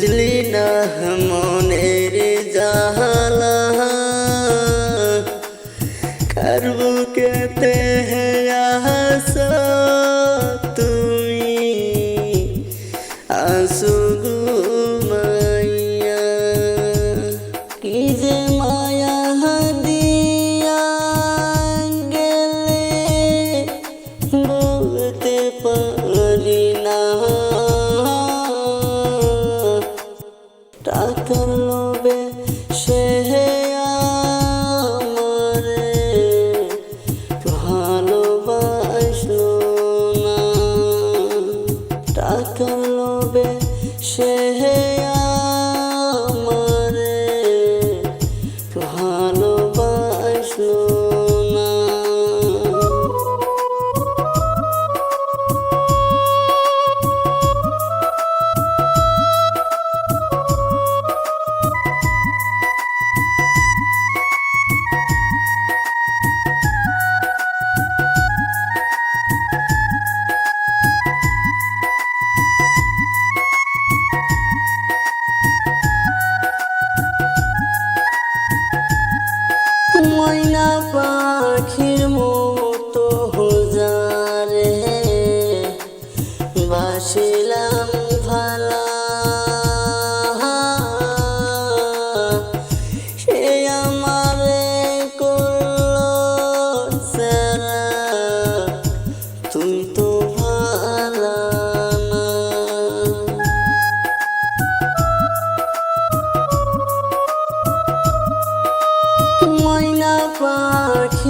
বুঝলি না মনের জাহালা। করব কেতে হাস তুমি আসুগু সে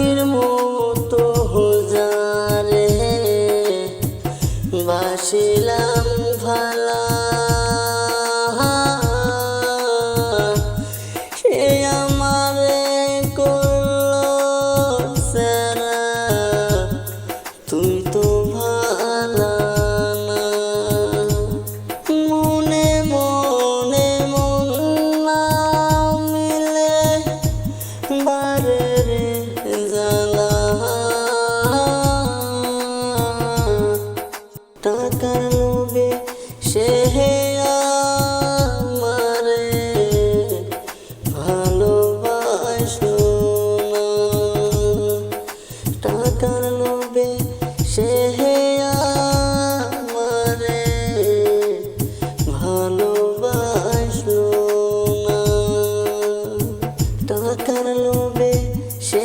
পাখির মতো হজারে বাসিলা নীরবে সে